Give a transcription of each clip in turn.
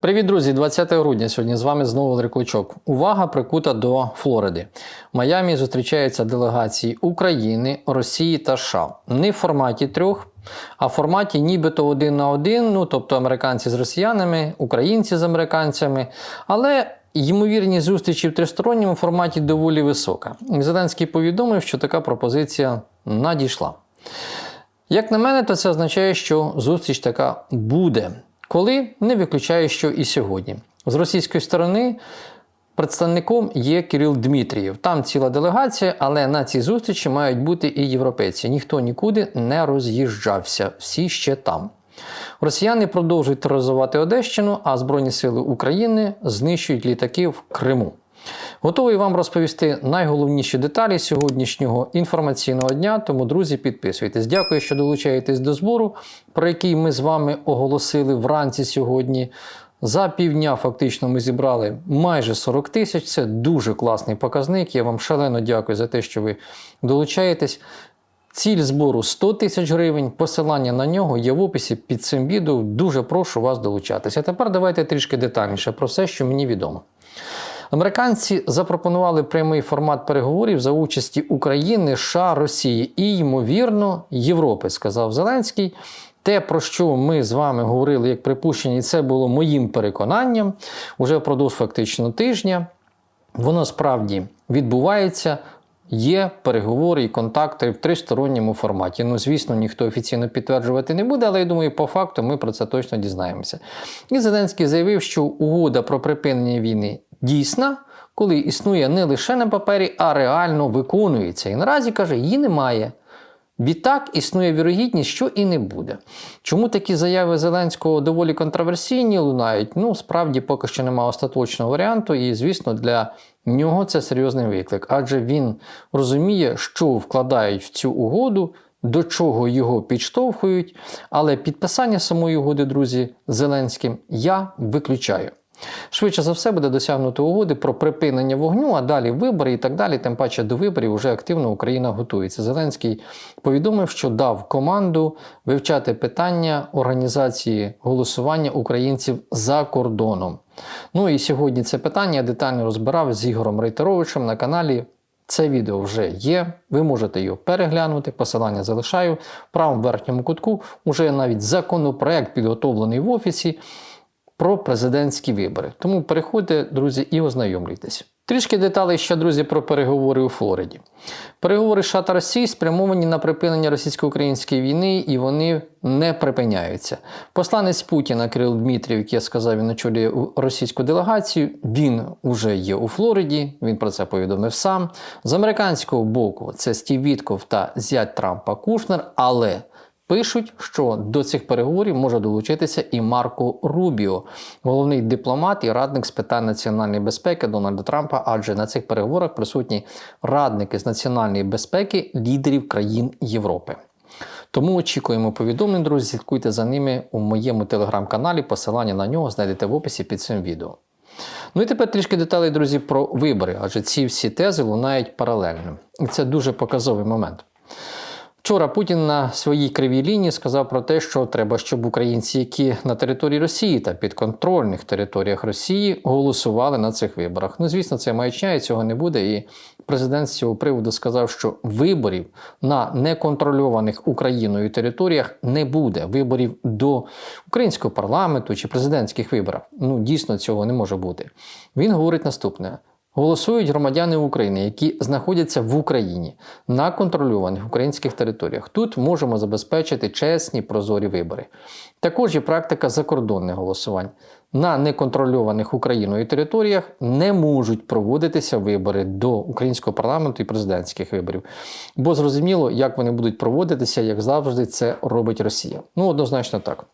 Привіт, друзі! 20 грудня. Сьогодні з вами знову Валерій Кличок. Увага прикута до Флориди. В Майамі зустрічаються делегації України, Росії та США. Не в форматі трьох, а в форматі нібито один на один, ну тобто американці з росіянами, українці з американцями. Але ймовірність зустрічі в тристоронньому форматі доволі висока. Зеленський повідомив, що така пропозиція надійшла. Як на мене, то це означає, що зустріч така буде. Коли не виключаю, що і сьогодні. З російської сторони представником є Кирил Дмитрієв. Там ціла делегація, але на цій зустрічі мають бути і європейці. Ніхто нікуди не роз'їжджався, всі ще там. Росіяни продовжують тероризувати Одещину, а Збройні Сили України знищують літаки в Криму. Готовий вам розповісти найголовніші деталі сьогоднішнього інформаційного дня. Тому, друзі, підписуйтесь. Дякую, що долучаєтесь до збору, про який ми з вами оголосили вранці сьогодні. За півдня фактично ми зібрали майже 40 тисяч. Це дуже класний показник. Я вам шалено дякую за те, що ви долучаєтесь. Ціль збору 100 тисяч гривень. Посилання на нього є в описі під цим відео. Дуже прошу вас долучатися. А тепер давайте трішки детальніше про все, що мені відомо. Американці запропонували прямий формат переговорів за участі України, США, Росії і, ймовірно, Європи, сказав Зеленський. Те, про що ми з вами говорили як припущення, і це було моїм переконанням уже впродовж фактично тижня. Воно справді відбувається. Є переговори і контакти в тристоронньому форматі. Ну, звісно, ніхто офіційно підтверджувати не буде, але я думаю, по факту ми про це точно дізнаємося. І Зеленський заявив, що угода про припинення війни дійсна, коли існує не лише на папері, а реально виконується. І наразі каже, її немає. Відтак існує вірогідність, що і не буде. Чому такі заяви Зеленського доволі контроверсійні лунають? Ну, справді поки що немає остаточного варіанту, і, звісно, для нього це серйозний виклик, адже він розуміє, що вкладають в цю угоду, до чого його підштовхують. Але підписання самої угоди, друзі, Зеленським я виключаю. Швидше за все буде досягнуто угоди про припинення вогню, а далі вибори і так далі. Тим паче до виборів вже активно Україна готується. Зеленський повідомив, що дав команду вивчати питання організації голосування українців за кордоном. Ну і сьогодні це питання я детально розбирав з Ігорем Рейтеровичем на каналі. Це відео вже є, ви можете його переглянути, посилання залишаю. В правому верхньому кутку вже навіть законопроект підготовлений в офісі про президентські вибори. Тому переходьте, друзі, і ознайомлюйтесь. Трішки деталей ще, друзі, про переговори у Флориді. Переговори США та Росії спрямовані на припинення російсько-української війни, і вони не припиняються. Посланець Путіна Кирил Дмитрів, який я сказав, він очолює російську делегацію. Він уже є у Флориді. Він про це повідомив сам. З американського боку це Стів Вітков та зять Трампа Кушнер, але. Пишуть, що до цих переговорів може долучитися і Марко Рубіо, головний дипломат і радник з питань національної безпеки Дональда Трампа, адже на цих переговорах присутні радники з національної безпеки лідерів країн Європи. Тому очікуємо повідомлень, друзі. Слідкуйте за ними у моєму телеграм-каналі. Посилання на нього знайдете в описі під цим відео. Ну і тепер трішки деталей, друзі, про вибори, адже ці всі тези лунають паралельно. І це дуже показовий момент. Вчора Путін на своїй кривій лінії сказав про те, що треба, щоб українці, які на території Росії та підконтрольних територіях Росії голосували на цих виборах. Ну, звісно, це маячня і цього не буде. І президент з цього приводу сказав, що виборів на неконтрольованих Україною територіях не буде. Виборів до українського парламенту чи президентських виборів. Ну дійсно цього не може бути. Він говорить наступне. Голосують громадяни України, які знаходяться в Україні на контрольованих українських територіях. Тут можемо забезпечити чесні прозорі вибори. Також є практика закордонних голосувань. На неконтрольованих Україною територіях не можуть проводитися вибори до українського парламенту і президентських виборів. Бо зрозуміло, як вони будуть проводитися, як завжди, це робить Росія. Ну, однозначно так.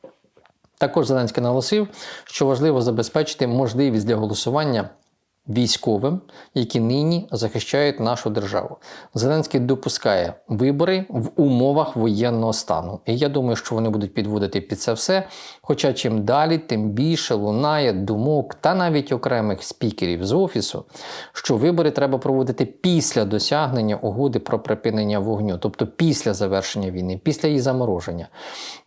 Також Зеленський наголосив, що важливо забезпечити можливість для голосування військовим, які нині захищають нашу державу. Зеленський допускає вибори в умовах воєнного стану. І я думаю, що вони будуть підводити під це все. Хоча чим далі, тим більше лунає думок та навіть окремих спікерів з офісу, що вибори треба проводити після досягнення угоди про припинення вогню, тобто після завершення війни, після її замороження.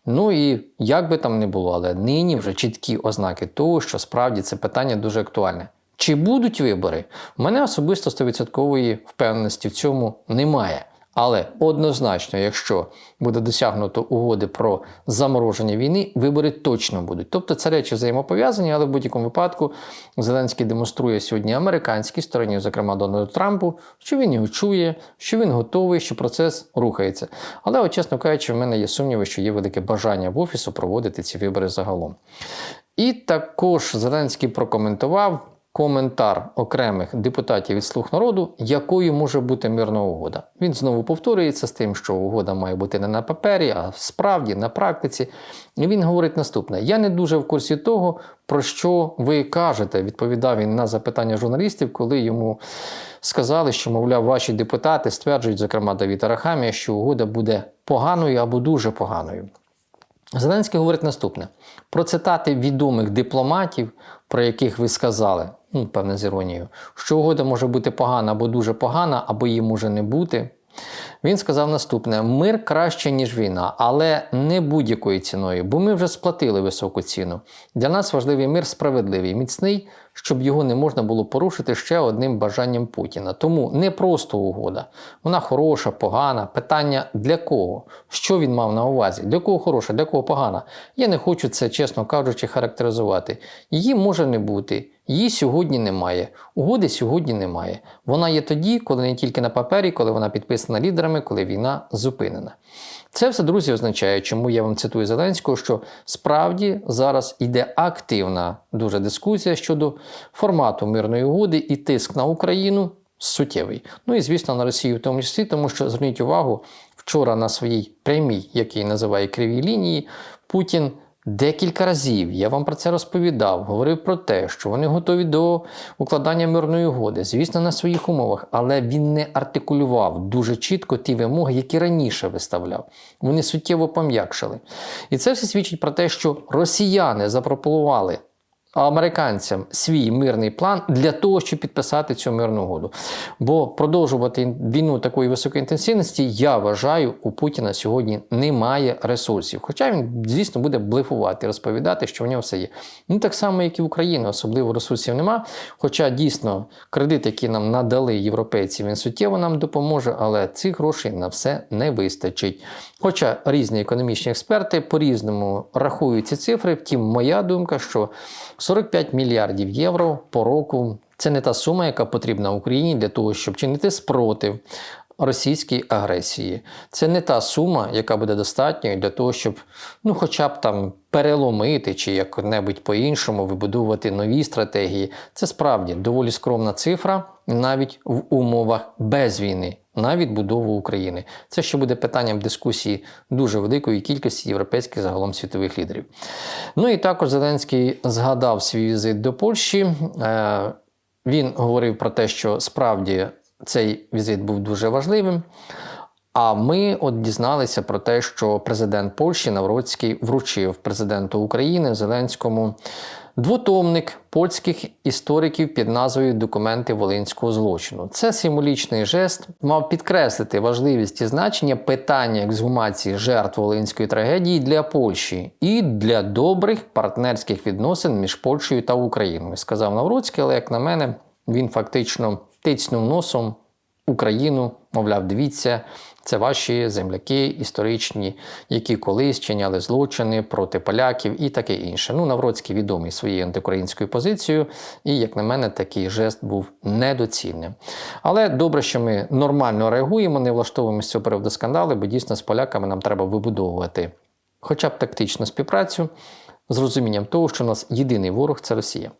Ну і як би там не було, але нині вже чіткі ознаки того, що справді це питання дуже актуальне. Чи будуть вибори? У мене особисто 100% впевненості в цьому немає. Але однозначно, якщо буде досягнуто угоди про замороження війни, вибори точно будуть. Тобто це речі взаємопов'язані, але в будь-якому випадку Зеленський демонструє сьогодні американській стороні, зокрема Дональду Трампу, що він його чує, що він готовий, що процес рухається. Але, от, чесно кажучи, в мене є сумніви, що є велике бажання в офісу проводити ці вибори загалом. І також Зеленський прокоментував коментар окремих депутатів від слуг народу, якою може бути мирна угода. Він знову повторюється з тим, що угода має бути не на папері, а справді на практиці. І він говорить наступне: я не дуже в курсі того, про що ви кажете, відповідав він на запитання журналістів, коли йому сказали, що, мовляв, ваші депутати стверджують, зокрема Давід Арахамія, що угода буде поганою або дуже поганою. Зеленський говорить наступне: про цитати відомих дипломатів, про яких ви сказали, ну, певне, з іронією, що угода може бути погана або дуже погана, або її може не бути. Він сказав наступне: мир краще, ніж війна, але не будь-якою ціною, бо ми вже сплатили високу ціну. Для нас важливий мир справедливий, міцний, щоб його не можна було порушити ще одним бажанням Путіна. Тому не просто угода. Вона хороша, погана. Питання для кого? Що він мав на увазі? Для кого хороша, для кого погана? Я не хочу це, чесно кажучи, характеризувати. Її може не бути. Її сьогодні немає. Угоди сьогодні немає. Вона є тоді, коли не тільки на папері, коли вона підписана лідерами, коли війна зупинена. Це все, друзі, означає, чому я вам цитую Зеленського, що справді зараз йде активна дуже дискусія щодо формату мирної угоди і тиск на Україну суттєвий. Ну і звісно на Росію в тому числі, тому що зверніть увагу, вчора на своїй прямій, який називає кривій лінії, Путін. Декілька разів я вам про це розповідав, говорив про те, що вони готові до укладання мирної угоди, звісно, на своїх умовах, але він не артикулював дуже чітко ті вимоги, які раніше виставляв. Вони суттєво пом'якшили. І це все свідчить про те, що росіяни запропонували американцям свій мирний план для того, щоб підписати цю мирну угоду. Бо продовжувати війну такої високої інтенсивності, я вважаю, у Путіна сьогодні немає ресурсів. Хоча він, звісно, буде блефувати, розповідати, що в нього все є. Ну так само, як і в Україні, особливо ресурсів нема. Хоча дійсно кредит, який нам надали європейці, він суттєво нам допоможе, але цих грошей на все не вистачить. Хоча різні економічні експерти по-різному рахують ці цифри, втім, моя думка, що 45 мільярдів євро по року це не та сума, яка потрібна Україні для того, щоб чинити спротив російській агресії. Це не та сума, яка буде достатньою для того, щоб ну, хоча б там переломити чи як-небудь по-іншому вибудовувати нові стратегії. Це справді доволі скромна цифра навіть в умовах без війни. На відбудову України. Це ще буде питанням дискусії дуже великої кількості європейських загалом світових лідерів. Ну і також Зеленський згадав свій візит до Польщі. Е, Він говорив про те, що справді цей візит був дуже важливим. А ми от дізналися про те, що президент Польщі Навроцький вручив президенту України Зеленському двотомник польських істориків під назвою Документи Волинського злочину. Це символічний жест мав підкреслити важливість і значення питання ексгумації жертв Волинської трагедії для Польщі і для добрих партнерських відносин між Польщею та Україною. Сказав Навроцький, але як на мене, він фактично тицьнув носом Україну, мовляв, дивіться, це ваші земляки історичні, які колись чиняли злочини проти поляків і таке інше. Ну, Навроцький відомий своєю антиукраїнською позицією, і, як на мене, такий жест був недоцільним. Але добре, що ми нормально реагуємо, не влаштовуємо з цього приводу скандали, бо дійсно з поляками нам треба вибудовувати хоча б тактичну співпрацю. З розумінням того, що у нас єдиний ворог це Росія.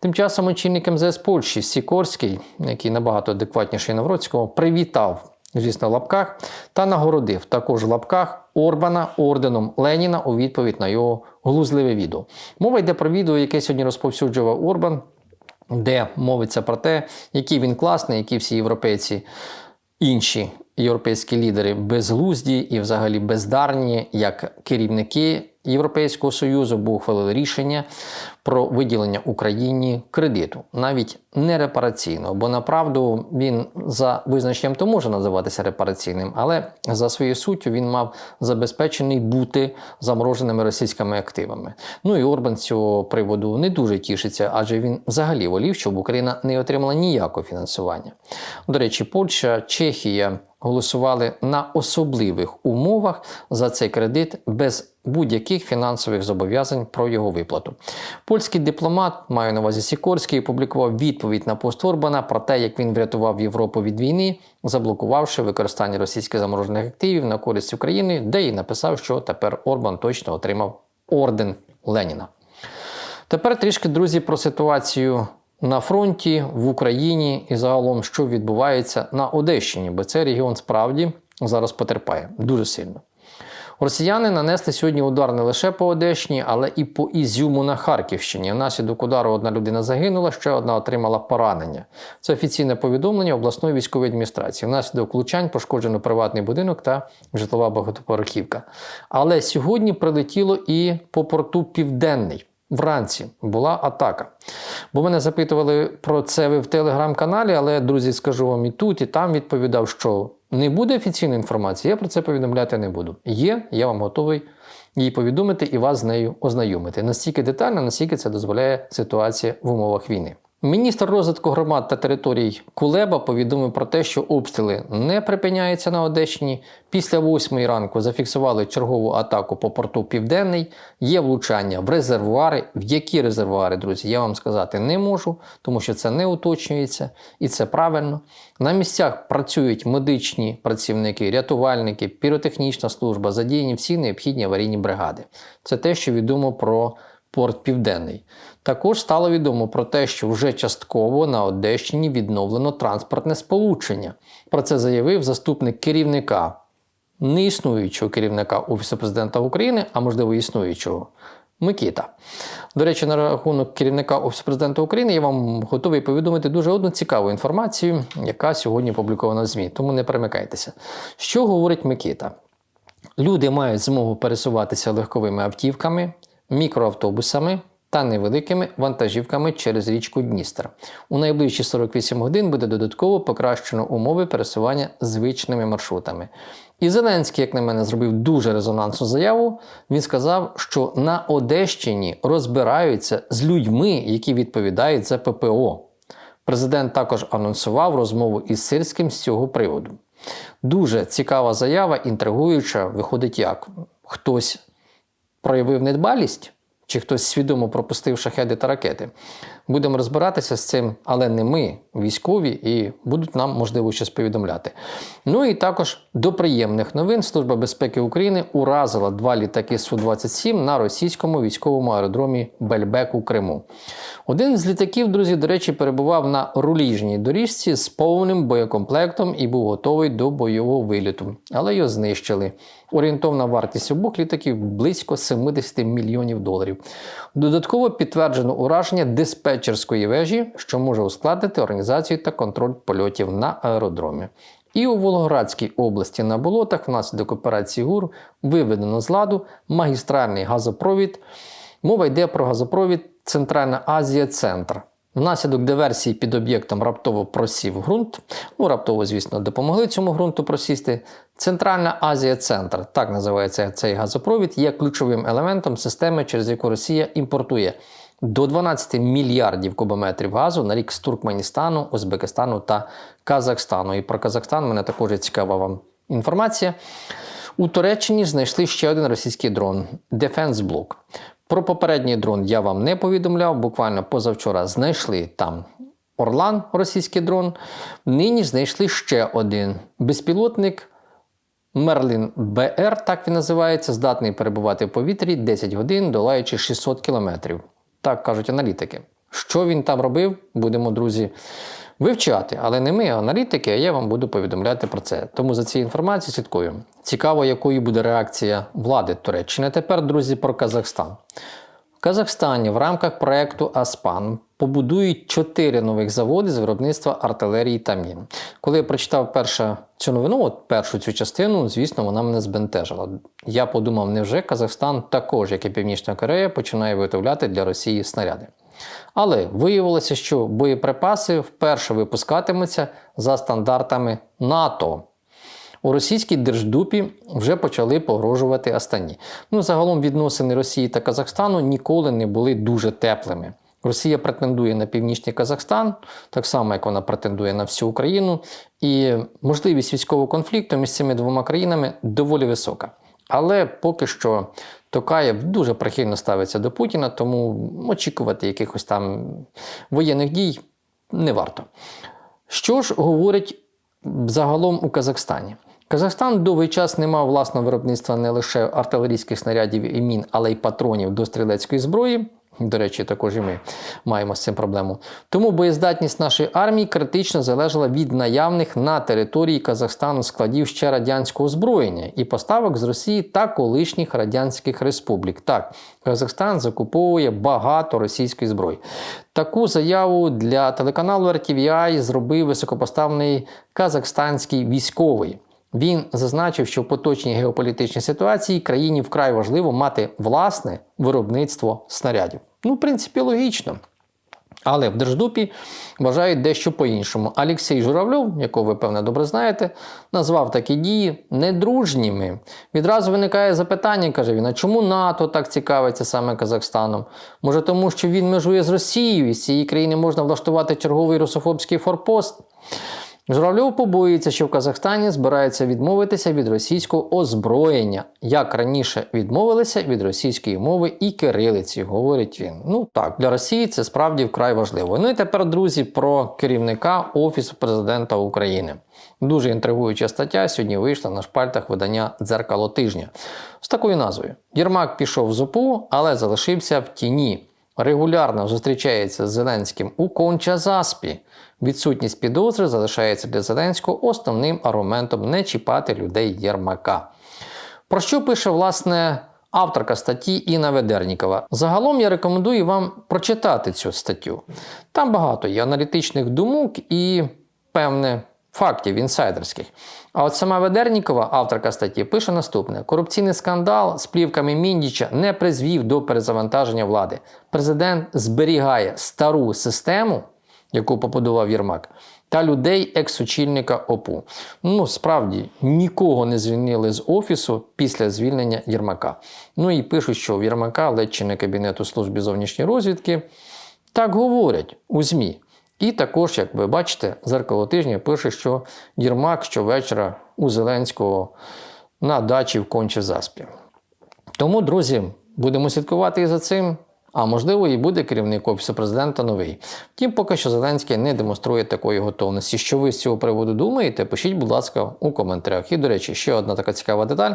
Тим часом очільник МЗС Польщі Сікорський, який набагато адекватніший Навроцького, привітав, звісно, в лапках та нагородив також в лапках Орбана орденом Леніна у відповідь на його глузливе відео. Мова йде про відео, яке сьогодні розповсюджував Орбан. де мовиться про те, який він класний, які всі європейці інші європейські лідери безглузді і взагалі бездарні, як керівники Європейського Союзу, бо ухвалили рішення про виділення Україні кредиту, навіть не репараційного, бо направду він за визначенням то може називатися репараційним, але за своєю суттю він мав забезпечений бути замороженими російськими активами. Ну і Орбан з цього приводу не дуже тішиться, адже він взагалі волів, щоб Україна не отримала ніякого фінансування. До речі, Польща, Чехія голосували на особливих умовах за цей кредит без будь-яких фінансових зобов'язань про його виплату. Польський дипломат, маю на увазі Сікорський, опублікував відповідь на пост Орбана про те, як він врятував Європу від війни, заблокувавши використання російських заморожених активів на користь України, де і написав, що тепер Орбан точно отримав орден Леніна. Тепер трішки, друзі, про ситуацію на фронті в Україні і загалом, що відбувається на Одещині, бо цей регіон справді зараз потерпає дуже сильно. Росіяни нанесли сьогодні удар не лише по Одещині, але і по Ізюму на Харківщині. Внаслідок удару одна людина загинула, ще одна отримала поранення. Це офіційне повідомлення обласної військової адміністрації. Внаслідок влучань пошкоджено приватний будинок та житлова багатоповерхівка. Але сьогодні прилетіло і по порту Південний. Вранці була атака. Бо мене запитували про це ви в телеграм-каналі, але друзі, скажу вам і тут, і там відповідав, що не буде офіційної інформації, я про це повідомляти не буду. Є, я вам готовий її повідомити і вас з нею ознайомити. Настільки детально, настільки це дозволяє ситуація в умовах війни. Міністр розвитку громад та територій Кулеба повідомив про те, що обстріли не припиняються на Одещині. Після 8 ранку зафіксували чергову атаку по порту Південний. Є влучання в резервуари. В які резервуари, друзі, я вам сказати не можу, тому що це не уточнюється і це правильно. На місцях працюють медичні працівники, рятувальники, піротехнічна служба, задіяні всі необхідні аварійні бригади. Це те, що відомо про порт Південний. Також стало відомо про те, що вже частково на Одещині відновлено транспортне сполучення. Про це заявив заступник керівника, неіснуючого керівника Офісу президента України, а можливо існуючого. Микита. До речі, на рахунок керівника Офісу президента України я вам готовий повідомити дуже одну цікаву інформацію, яка сьогодні опублікована в ЗМІ, тому не перемикайтеся. Що говорить Микита? Люди мають змогу пересуватися легковими автівками, мікроавтобусами та невеликими вантажівками через річку Дністер. У найближчі 48 годин буде додатково покращено умови пересування звичними маршрутами. І Зеленський, як на мене, зробив дуже резонансну заяву. Він сказав, що на Одещині розбираються з людьми, які відповідають за ППО. Президент також анонсував розмову із Сирським з цього приводу. Дуже цікава заява, інтригуюча, виходить як хтось проявив недбалість, чи хтось свідомо пропустив шахеди та ракети. Будемо розбиратися з цим, але не ми, військові, і будуть нам можливо щось повідомляти. Ну і також до приємних новин Служба безпеки України уразила два літаки Су-27 на російському військовому аеродромі Бельбек у Криму. Один з літаків, друзі, до речі, перебував на руліжній доріжці з повним боєкомплектом і був готовий до бойового виліту, але його знищили. Орієнтовна вартість обох літаків близько 70 мільйонів доларів. Додатково підтверджено ураження диспетчерської вежі, що може ускладнити організацію та контроль польотів на аеродромі. І у Волгоградській області на болотах внаслідок операції ГУР виведено з ладу магістральний газопровід. Мова йде про газопровід Центральна Азія Центр. Внаслідок диверсії під об'єктом раптово просів ґрунт. Ну, раптово, звісно, допомогли цьому ґрунту просісти. Центральна Азія Центр, так називається цей газопровід, є ключовим елементом системи, через яку Росія імпортує до 12 мільярдів кубометрів газу на рік з Туркменістану, Узбекистану та Казахстану. І про Казахстан мене також цікава вам інформація. У Туреччині знайшли ще один російський дрон Defense Block. Про попередній дрон я вам не повідомляв. Буквально позавчора знайшли там Орлан, російський дрон. Нині знайшли ще один безпілотник. Мерлін БР, так він називається, здатний перебувати в повітрі 10 годин, долаючи 600 кілометрів. Так кажуть аналітики. Що він там робив, будемо, друзі, вивчати. Але не ми, а аналітики, а я вам буду повідомляти про це. Тому за цією інформацією слідкую. Цікаво, якою буде реакція влади Туреччини. Тепер, друзі, про Казахстан. В Казахстані в рамках проєкту АСПАН побудують чотири нових заводи з виробництва артилерії та мін. Коли я прочитав перше цю новину, от першу цю частину, звісно, вона мене збентежила. Я подумав, невже Казахстан також, як і Північна Корея, починає виготовляти для Росії снаряди. Але виявилося, що боєприпаси вперше випускатимуться за стандартами НАТО. У російській держдупі вже почали погрожувати Астані. Ну, загалом відносини Росії та Казахстану ніколи не були дуже теплими. Росія претендує на північний Казахстан, так само як вона претендує на всю Україну, і можливість військового конфлікту між цими двома країнами доволі висока. Але поки що Токаєв дуже прихильно ставиться до Путіна, тому очікувати якихось там воєнних дій не варто. Що ж говорить загалом у Казахстані? Казахстан довгий час не мав власного виробництва не лише артилерійських снарядів і мін, але й патронів до стрілецької зброї. До речі, також і ми маємо з цим проблему. Тому боєздатність нашої армії критично залежала від наявних на території Казахстану складів ще радянського озброєння і поставок з Росії та колишніх радянських республік. Так, Казахстан закуповує багато російської зброї. Таку заяву для телеканалу RTVI зробив високопоставлений казахстанський військовий. Він зазначив, що в поточній геополітичній ситуації країні вкрай важливо мати власне виробництво снарядів. Ну, в принципі, логічно. Але в Держдупі вважають дещо по-іншому. Олексій Журавльов, якого ви певне добре знаєте, назвав такі дії недружніми. Відразу виникає запитання, каже він: а чому НАТО так цікавиться саме Казахстаном? Може, тому що він межує з Росією, і з цієї країни можна влаштувати черговий русофобський форпост? Журавльов побоюється, що в Казахстані збираються відмовитися від російського озброєння, як раніше відмовилися від російської мови і кирилиці, говорить він. Ну так, для Росії це справді вкрай важливо. Ну і тепер, друзі, про керівника Офісу президента України. Дуже інтригуюча стаття сьогодні вийшла на шпальтах видання дзеркало тижня з такою назвою: Єрмак пішов з ОПУ, але залишився в тіні. Регулярно зустрічається з Зеленським у Кончазаспі. Відсутність підозри залишається для Зеленського основним аргументом не чіпати людей Єрмака. Про що пише власне авторка статті Інна Ведернікова? Загалом я рекомендую вам прочитати цю статтю. Там багато є аналітичних думок і певне фактів інсайдерських. А от сама Ведернікова, авторка статті, пише наступне: корупційний скандал з плівками Міндіча не призвів до перезавантаження влади. Президент зберігає стару систему, яку побудував Єрмак, та людей екс-очільника ОПУ. Ну, справді нікого не звільнили з офісу після звільнення Єрмака. Ну і пишуть, що в Єрмака ледь чи не кабінету служби зовнішньої розвідки. Так говорять у ЗМІ. І також, як ви бачите, зеркало тижня пише, що Єрмак щовечора у Зеленського на дачі в Конче-Заспі. Тому, друзі, будемо слідкувати і за цим. А можливо, і буде керівник Офісу президента новий. Втім, поки що Зеленський не демонструє такої готовності. Що ви з цього приводу думаєте? Пишіть, будь ласка, у коментарях. І, до речі, ще одна така цікава деталь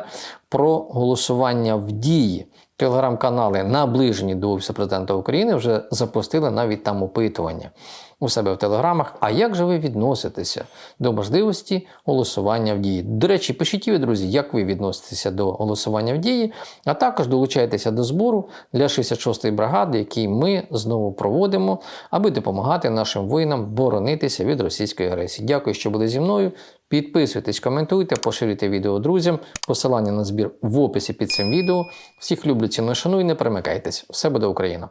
про голосування в дії. Телеграм-канали, наближені до Офісу президента України, вже запустили навіть там опитування у себе в телеграмах. А як же ви відноситеся до можливості голосування в дії? До речі, пишіть друзі, як ви відноситеся до голосування в дії, а також долучайтеся до збору для 66-ї бригади, який ми знову проводимо, аби допомагати нашим воїнам боронитися від російської агресії. Дякую, що були зі мною. Підписуйтесь, коментуйте, поширюйте відео друзям. Посилання на збір в описі під цим відео. Всіх люблю, ціную, шаную, не перемикайтесь. Все буде Україна!